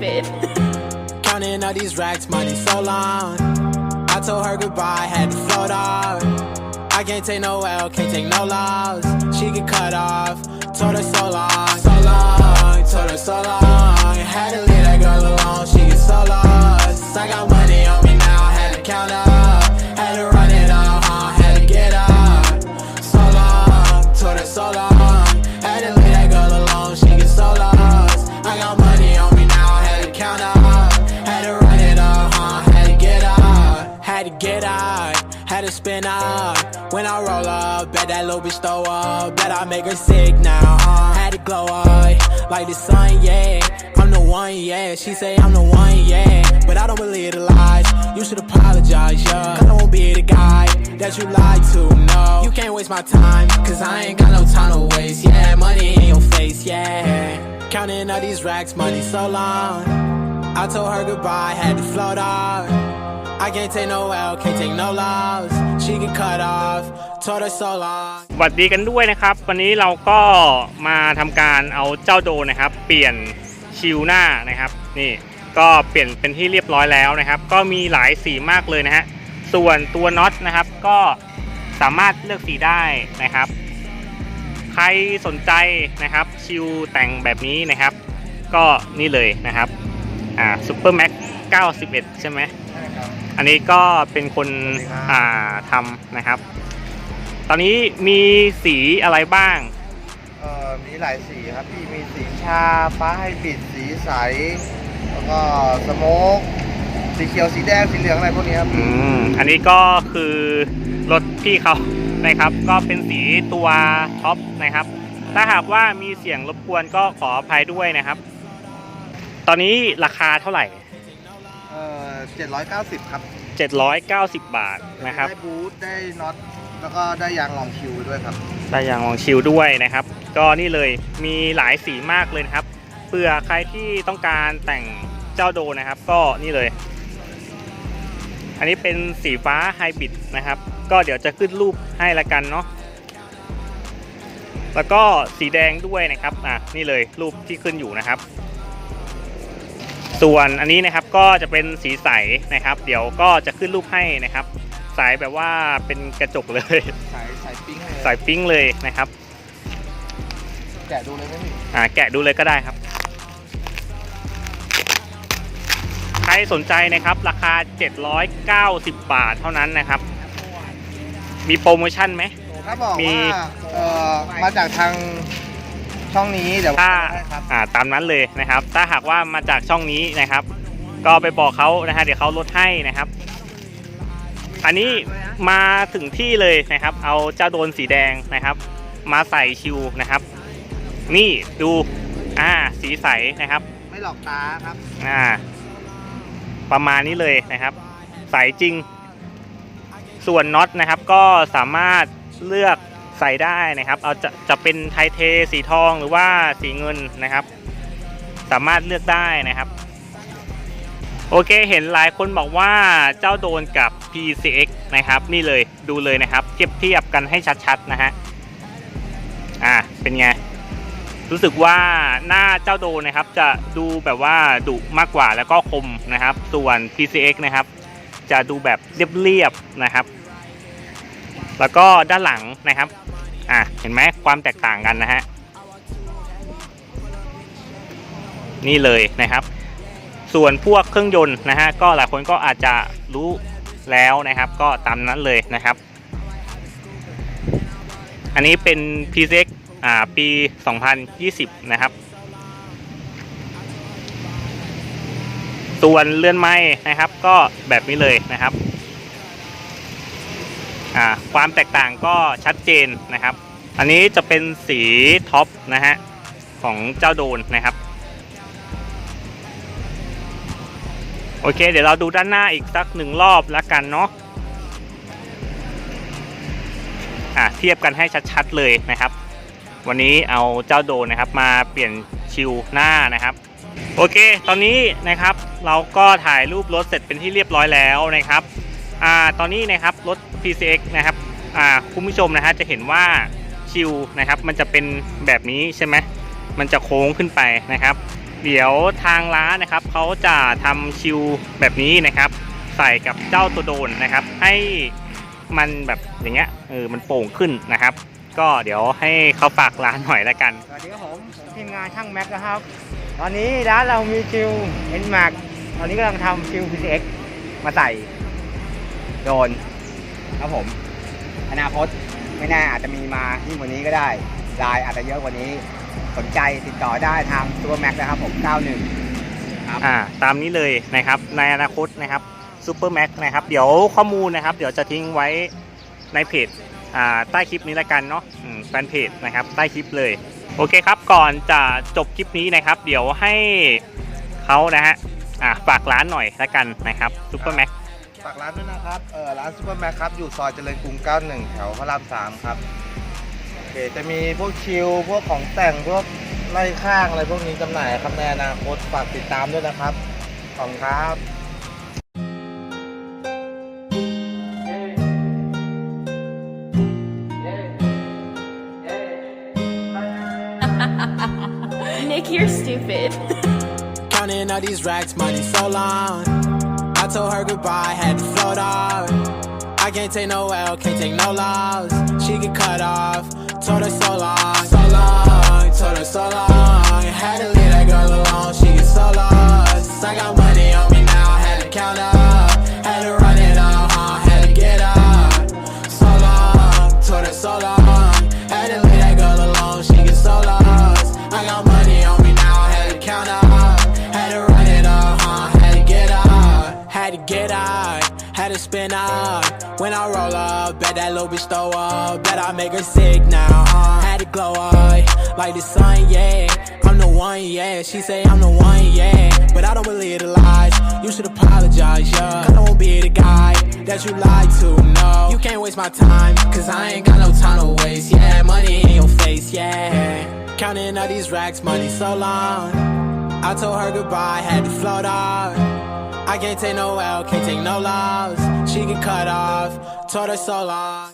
Counting all these racks, money so long. I told her goodbye, had to float off. I can't take no L, can't take no loss. She get cut off. Told her so long, so long. Told her so long. Had to leave that girl alone, she get so lost. I got money on me now, had to count up. Had to get out, had to spin up. When I roll up, bet that little bitch throw up. Bet I make her sick now, uh. Had to glow up, like the sun, yeah. I'm the one, yeah. She say I'm the one, yeah. But I don't believe the lies. You should apologize, yeah. Cause I won't be the guy that you lied to, no. You can't waste my time, cause I ain't got no time to waste, yeah. Money in your face, yeah. Counting all these racks, money so long. I told her goodbye, had to float off. I can't take no L, can't take no loss. She get cut off, told her so long. สวัสดีกันด้วยนะครับ วันนี้เราก็มาทำการเอาเจ้าโดนะครับ เปลี่ยนชิวหน้านะครับ นี่ก็เปลี่ยนเป็นที่เรียบร้อยแล้วนะครับ ก็มีหลายสีมากเลยนะฮะส่วนตัวน็อตนะครับ ก็สามารถเลือกสีได้นะครับ ใครสนใจนะครับ ชิวแต่งแบบนี้นะครับ ก็นี่เลยนะครับอ่าซูเปอร์แม็ก91 ใช่ไหม อันนี้ก็เป็นคนสวัสดีครับอ่าทำนะครับ ตอนนี้มีสีอะไรบ้างเอ่อมีหลายสีครับพี่มีสีชาฟ้าให้ปิดสีใส แล้วก็สโมกสีเขียวสีแดงสีเหลืองอะไรพวกนี้ครับอืมอันนี้ก็คือรถพี่เขานะครับ ก็เป็นสีตัวท็อปนะครับ ถ้าหากว่ามีเสียงรบกวนก็ขออภัยด้วยนะครับ ตอนนี้ราคาเท่าไหร่เอ่อ 790 ครับ790 บาทนะครับ ได้บูทได้น็อตแล้วก็ได้ยางลองคิวด้วยครับ ได้ยางลองชิลด้วยนะครับ ก็นี่เลยมีหลายสีมากเลยนะครับเผื่อใครที่ต้องการแต่งเจ้าโดนะครับ ก็นี่เลย อันนี้เป็นสีฟ้าไฮบริดนะครับ ก็เดี๋ยวจะขึ้นรูปให้ละกันเนาะแล้วก็สีแดงด้วยนะครับอะนี่เลยรูปที่ขึ้นอยู่นะครับ ส่วนอันนี้นะครับก็จะเป็นสีใสนะครับ เดี๋ยวก็จะขึ้นรูปให้นะครับใสแบบว่าเป็นกระจกเลย สายสายปิ้งเลยสายปิ้งเลยนะครับ แกะดูเลยไหมพี่อ่าแกะดูเลยก็ได้ครับ ใครสนใจนะครับ ราคา 790 บาทเท่านั้นนะครับ มีโปรโมชั่นไหม ถ้าบอกมี ว่าเอ่อมาจากทาง ช่องนี้เดี๋ยวถ้าให้ครับ อ่าตามนั้นเลยนะครับ ถ้าหากว่ามาจากช่องนี้นะครับ ก็ไปบอกเขานะฮะเดี๋ยวเขาลดให้นะครับ อันนี้มาถึงที่เลยนะครับ เอาเจ้าโดนสีแดงนะครับ มาใส่ชิวนะครับ นี่ดูอ่าสีใสนะครับ ไม่หลอกตาครับ อ่า ประมาณนี้เลยนะครับ ใสจริง ส่วนน็อตนะครับก็สามารถเลือก ใส่ได้นะครับ เอาจะจะเป็นไทเทสีทองหรือว่าสีเงินนะครับ สามารถเลือกได้นะครับ โอเคเห็นหลายคนบอกว่าเจ้าโดนกับ PCX นะครับ นี่เลยดูเลยนะครับ เทียบเทียบกันให้ชัดๆนะฮะอ่าเป็นไงรู้สึกว่าหน้าเจ้าโดนนะครับจะดูแบบว่าดุมากกว่าแล้วก็คมนะครับ ส่วน PCX นะครับ จะดูแบบเรียบๆนะครับ แล้วก็ด้านหลังนะครับ อะเห็นไหมความแตกต่างกันนะฮะนี่เลยนะครับ ส่วนพวกเครื่องยนต์นะฮะก็หลายคนก็อาจจะรู้แล้วนะครับ ก็ตามนั้นเลยนะครับ อันนี้เป็น PCX อ่าปี 2020 นะครับ ส่วนเลื่อนไม้นะครับก็แบบนี้เลยนะครับ อ่าความแตกต่างก็ชัดเจนนะครับ อันนี้จะเป็นสีท็อปนะฮะของเจ้าโดนนะครับ โอเค เดี๋ยวเราดูด้านหน้าอีกสักหนึ่งรอบแล้วกันเนาะอะเทียบกันให้ชัดๆเลยนะครับ วันนี้เอาเจ้าโดนนะครับมาเปลี่ยนชิวหน้านะครับ โอเค ตอนนี้นะครับเราก็ถ่ายรูปรถเสร็จเป็นที่เรียบร้อยแล้วนะครับอ่าตอนนี้นะครับรถ PCX นะครับอ่าคุณผู้ชมนะฮะจะเห็นว่า ชิวนะครับ มันจะเป็นแบบนี้ใช่ไหมมันจะโค้งขึ้นไปนะครับ เดี๋ยวทางร้านนะครับเขาจะทำชิวแบบนี้นะครับ ใส่กับเจ้าตัวโดนนะครับ ให้มันแบบอย่างเงี้ยเออมันโป่งขึ้นนะครับ ก็เดี๋ยวให้เขาฝากร้านหน่อยละกันสวัสดีครับผมผมทีมงานช่างแม็กนะครับ ตอนนี้ร้านเรามีคิว N m a x ตอนนี้กำลังทำคิว PCX มาใส่โดนครับผม อนาคต ไม่แน่อาจจะมีมายิ่งกว่านี้ก็ได้ลายอาจจะเยอะกว่านี้ สนใจติดต่อได้ทางตัวแม็กนะครับผม 91 ครับ อ่า ตามนี้เลยนะครับ ในอนาคตนะครับซูเปอร์แม็กนะครับ เดี๋ยวข้อมูลนะครับ เดี๋ยวจะทิ้งไว้ในเพจอ่าใต้คลิปนี้ละกันเนาะแฟนเพจนะครับ ใต้คลิปเลย โอเคครับ ก่อนจะจบคลิปนี้นะครับ เดี๋ยวให้เขานะฮะ อ่าฝากร้านหน่อยละกันนะครับซูเปอร์แม็ก ฝากร้านด้วยนะครับ เออร้านซูเปอร์แม็กครับ อยู่ซอยเจริญกรุง 91 แถวพระราม 3 ครับ โอเค จะมีพวกชิล พวกของแต่ง พวกไล่ข้างอะไรพวกนี้จำหน่ายครับในอนาคต ฝากติดตามด้วยนะครับ ขอบคุณครับ Nick, you're stupid. Counting all these racks, money so long. Told her goodbye, had to float off. I can't take no L, can't take no loss. She get cut off, told her so long, spin up. When I roll up, bet that little bitch throw up, bet I make her sick now, huh? Had to glow up, like the sun, yeah. I'm the one, yeah. She say I'm the one, yeah. But I don't believe the lies. You should apologize, yeah. I don't be the guy that you lied to, no. You can't waste my time, cause I ain't got no time to waste, yeah. Money in your face, yeah. Counting all these racks, money so long. I told her goodbye, had to float off. I can't take no L, can't take no loss. She get cut off, told her so long.